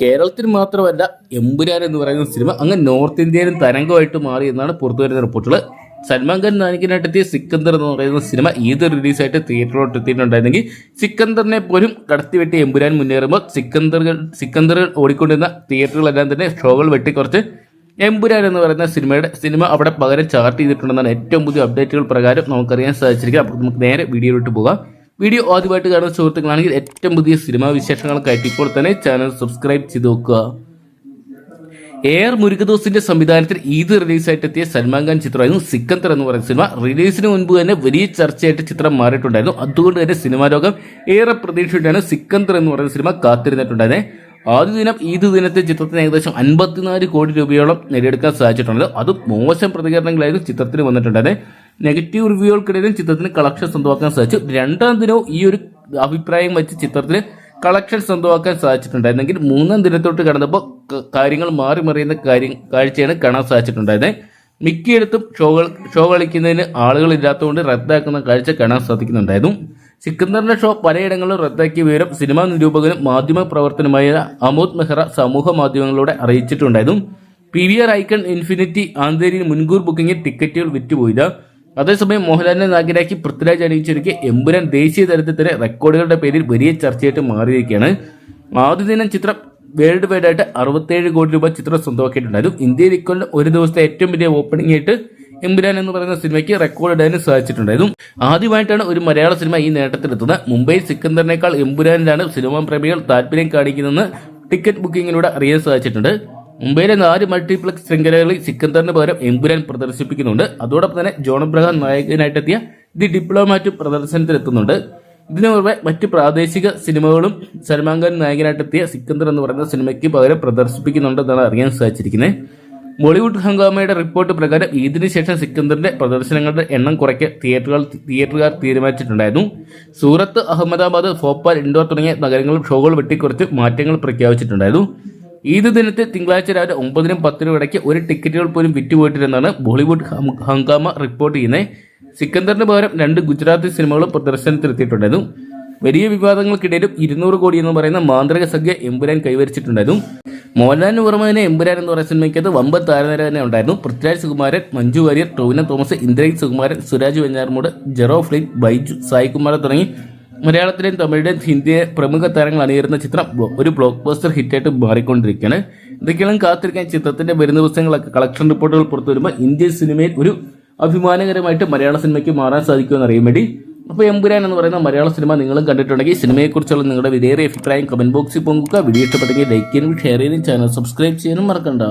കേരളത്തിൽ മാത്രമല്ല എമ്പുരാൻ എന്ന് പറയുന്ന സിനിമ അങ്ങ് നോർത്ത് ഇന്ത്യയിലും തരംഗമായിട്ട് മാറി എന്നാണ് പുറത്തുവരുന്ന റിപ്പോർട്ടുകൾ. സൽമാൻ ഖാൻ നായകനായിട്ടെത്തിയ സിക്കന്ദർ എന്ന് പറയുന്ന സിനിമ ഈദ് റിലീസായിട്ട് തിയേറ്ററിലോട്ട് എത്തിയിട്ടുണ്ടായിരുന്നെങ്കിൽ സിക്കന്ദറിനെ പോലും കടത്തിവെട്ടി എമ്പുരാൻ മുന്നേറുമ്പോൾ സിക്കന്ദറുകൾ സിക്കന്ദറുകൾ ഓടിക്കൊണ്ടിരുന്ന തിയേറ്ററുകളെല്ലാം തന്നെ ഷോകൾ വെട്ടിക്കുറച്ച് എമ്പുരാൻ എന്ന് പറയുന്ന സിനിമയുടെ സിനിമ അവിടെ പകരം ചാർട്ട് ചെയ്തിട്ടുണ്ടെന്നാണ് ഏറ്റവും പുതിയ അപ്ഡേറ്റുകൾ പ്രകാരം നമുക്കറിയാൻ സാധിച്ചിരിക്കുക അപ്പോൾ നമുക്ക് നേരെ വീഡിയോയിലോട്ട് പോകാം. വീഡിയോ ആദ്യമായിട്ട് കാണുന്ന സുഹൃത്തുക്കളാണെങ്കിൽ ഏറ്റവും പുതിയ സിനിമാ വിശേഷങ്ങൾക്കായിട്ട് ഇപ്പോൾ തന്നെ ചാനൽ സബ്സ്ക്രൈബ് ചെയ്ത് നോക്കുക എ ആർ മുരുകദോസിന്റെ സംവിധാനത്തിൽ ഈദ് റിലീസായിട്ട് എത്തിയ സൽമാൻ ഖാൻ ചിത്രമായിരുന്നു സിക്കന്തർ എന്ന് പറയുന്ന സിനിമ. റിലീസിന് മുൻപ് തന്നെ വലിയ ചർച്ചയായിട്ട് ചിത്രം മാറിയിട്ടുണ്ടായിരുന്നു. അതുകൊണ്ട് തന്നെ സിനിമാ ലോകം ഏറെ പ്രതീക്ഷയോടെയാണ് സിക്കന്തർ എന്ന് പറയുന്ന സിനിമ കാത്തിരുന്നിട്ടുണ്ടായിരുന്നത് ആദ്യ ദിനം ഈദ് ദിനത്തെ ചിത്രത്തിന് ഏകദേശം അൻപത്തിനാല് കോടി രൂപയോളം നേടിയെടുക്കാൻ സാധിച്ചിട്ടുണ്ട് അത് മോശം പ്രതികരണങ്ങളായിരുന്നു ചിത്രത്തിന് വന്നിട്ടുണ്ടായിരുന്നത് നെഗറ്റീവ് റിവ്യൂകൾക്കിടയിലും ചിത്രത്തിന് കളക്ഷൻ സ്വന്തമാക്കാൻ സാധിച്ചു. രണ്ടാം ദിനവും ഈ ഒരു അഭിപ്രായം വെച്ച് ചിത്രത്തിന് കളക്ഷൻ സ്വന്തമാക്കാൻ സാധിച്ചിട്ടുണ്ടായിരുന്നെങ്കിൽ മൂന്നാം ദിനത്തോട്ട് കടന്നപ്പോൾ കാര്യങ്ങൾ മാറി മറിയുന്ന കാര്യം കാഴ്ചയാണ് കാണാൻ സാധിച്ചിട്ടുണ്ടായിരുന്നത് മിക്കയിടത്തും ഷോകൾ ഷോ കളിക്കുന്നതിന് ആളുകളില്ലാത്തതുകൊണ്ട് റദ്ദാക്കുന്ന കാഴ്ച കാണാൻ സാധിക്കുന്നുണ്ടായിരുന്നു. സിക്കന്ദറിന്റെ ഷോ പലയിടങ്ങളിലും റദ്ദാക്കിയ വിവരം സിനിമാ നിരൂപകനും മാധ്യമ പ്രവർത്തനമായ അമോദ് മെഹ്റ സമൂഹ മാധ്യമങ്ങളിലൂടെ അറിയിച്ചിട്ടുണ്ടായിരുന്നു. P V R Icon Infinity ആന്തേരിയിൽ മുൻകൂർ ബുക്കിംഗിൽ ടിക്കറ്റുകൾ വിറ്റുപോയില്ല. അതേസമയം മോഹൻലാലിനെ നായകനാക്കി പൃഥ്വിരാജ് അണിയിച്ചൊരുക്കിയ എമ്പുരാൻ ദേശീയ തലത്തിൽ തന്നെ റെക്കോർഡുകളുടെ പേരിൽ വലിയ ചർച്ചയായിട്ട് മാറിയിരിക്കുകയാണ്. ആദ്യ ദിനം ചിത്രം വേൾഡ് വൈഡ് ആയിട്ട് അറുപത്തേഴ് കോടി രൂപ ചിത്രം സ്വന്തമാക്കിയിട്ടുണ്ടായിരുന്നു. ഇന്ത്യയിൽ ഇക്കൊല്ലം ഒരു ദിവസത്തെ ഏറ്റവും വലിയ ഓപ്പണിംഗ് ആയിട്ട് എമ്പുരാൻ എന്ന് പറയുന്ന സിനിമയ്ക്ക് റെക്കോർഡ് ഇടാനും സാധിച്ചിട്ടുണ്ടായിരുന്നു. ആദ്യമായിട്ടാണ് ഒരു മലയാള സിനിമ ഈ നേട്ടത്തിലെത്തുന്നത്. മുംബൈ സിക്കന്ദറിനേക്കാൾ എമ്പുരാനിലാണ് സിനിമാ പ്രേമികൾ താല്പര്യം കാണിക്കുന്നതെന്ന് ടിക്കറ്റ് ബുക്കിങ്ങിലൂടെ അറിയാൻ സാധിച്ചിട്ടുണ്ട്. മുംബൈയിലെ നാല് മൾട്ടിപ്ലക്സ് ശൃംഖലകളിൽ സിക്കന്ദറിന് പകരം എമ്പുരാൻ പ്രദർശിപ്പിക്കുന്നുണ്ട്. അതോടൊപ്പം തന്നെ ജോൺ അബ്രഹാം നായകനായിട്ടെത്തിയ ദി ഡിപ്ലോമാറ്റും പ്രദർശനത്തിലെത്തുന്നുണ്ട് ഇതിനു പുറമെ മറ്റ് പ്രാദേശിക സിനിമകളും സൽമാൻ ഖാൻ നായകനായിട്ടെത്തിയ സിക്കന്ദർ എന്ന് പറയുന്ന സിനിമയ്ക്ക് പകരം പ്രദർശിപ്പിക്കുന്നുണ്ടെന്നാണ് അറിയാൻ സാധിച്ചിരിക്കുന്നത്. ബോളിവുഡ് ഹംഗാമയുടെ റിപ്പോർട്ട് പ്രകാരം ഇതിനു ശേഷം സിക്കന്ദറിന്റെ പ്രദർശനങ്ങളുടെ എണ്ണം കുറയ്ക്കാൻ തിയേറ്ററുകൾ തിയേറ്ററുകാർ തീരുമാനിച്ചിട്ടുണ്ടായിരുന്നു. സൂറത്ത് അഹമ്മദാബാദ് ഭോപ്പാൽ ഇൻഡോർ തുടങ്ങിയ നഗരങ്ങളിൽ ഷോകൾ വെട്ടിക്കുറച്ച് മാറ്റങ്ങൾ പ്രഖ്യാപിച്ചിട്ടുണ്ടായിരുന്നു. ഈദ് ദിനത്തെ തിങ്കളാഴ്ച രാവിലെ ഒമ്പതിനും പത്തിനും ഇടയ്ക്ക് ഒരു ടിക്കറ്റുകൾ പോലും വിറ്റുപോയിട്ടില്ലെന്നാണ് ബോളിവുഡ് ഹംഗാമ റിപ്പോർട്ട് ചെയ്യുന്നത്. സിക്കന്ദറിന് പകരം രണ്ട് ഗുജറാത്തി സിനിമകളും പ്രദർശനത്തിലെത്തിയിട്ടുണ്ടായിരുന്നു. വലിയ വിവാദങ്ങൾക്കിടയിലും ഇരുന്നൂറ് കോടി എന്ന് പറയുന്ന മാന്ത്രിക സംഖ്യ എമ്പുരാൻ കൈവരിച്ചിട്ടുണ്ടായിരുന്നു. മോഹൻലാലിന് പുറമെ എമ്പുരാൻ എന്ന് പറയുന്ന സിനിമയ്ക്കത് വമ്പൻ താരനിര തന്നെ ഉണ്ടായിരുന്നു. പൃഥ്വിരാജ് സുകുമാരൻ മഞ്ജു വാര്യർ ടോവിന തോമസ് ഇന്ദ്രജിത് സുകുമാരൻ സുരാജ് വെഞ്ഞാറമൂട് ജെറോ ഫ്ലിൻ ബൈജു സായികുമാർ തുടങ്ങി മലയാളത്തിലെയും തമിഴിലെയും ഹിന്ദിയെ പ്രമുഖ താരങ്ങൾ അണിയിരുന്ന ചിത്രം ഒരു ബ്ലോക്ക് ബസ്റ്റർ ഹിറ്റായിട്ട് മാറിക്കൊണ്ടിരിക്കുകയാണ്. എന്തൊക്കെയാണ് കാത്തിരിക്കാൻ ചിത്രത്തിന്റെ വരുന്ന ദിവസങ്ങളൊക്കെ കളക്ഷൻ റിപ്പോർട്ടുകൾ പുറത്തു വരുമ്പോൾ ഇന്ത്യൻ സിനിമയിൽ ഒരു അഭിമാനകരമായിട്ട് മലയാള സിനിമയ്ക്ക് മാറാൻ സാധിക്കുമെന്ന് അറിയാൻ വേണ്ടി. അപ്പോൾ എമ്പുരാൻ എന്ന് പറയുന്ന മലയാള സിനിമ നിങ്ങളും കണ്ടിട്ടുണ്ടെങ്കിൽ സിനിമയെക്കുറിച്ചുള്ള നിങ്ങളുടെ വിലയേറിയ അഭിപ്രായം കമന്റ് ബോക്സിൽ പങ്കുക വീഡിയോ ഇഷ്ടപ്പെട്ടെങ്കിൽ ലൈക്ക് ചെയ്യാനും ഷെയർ ചെയ്യാനും ചാനൽ സബ്സ്ക്രൈബ് ചെയ്യാനും മറക്കണ്ട.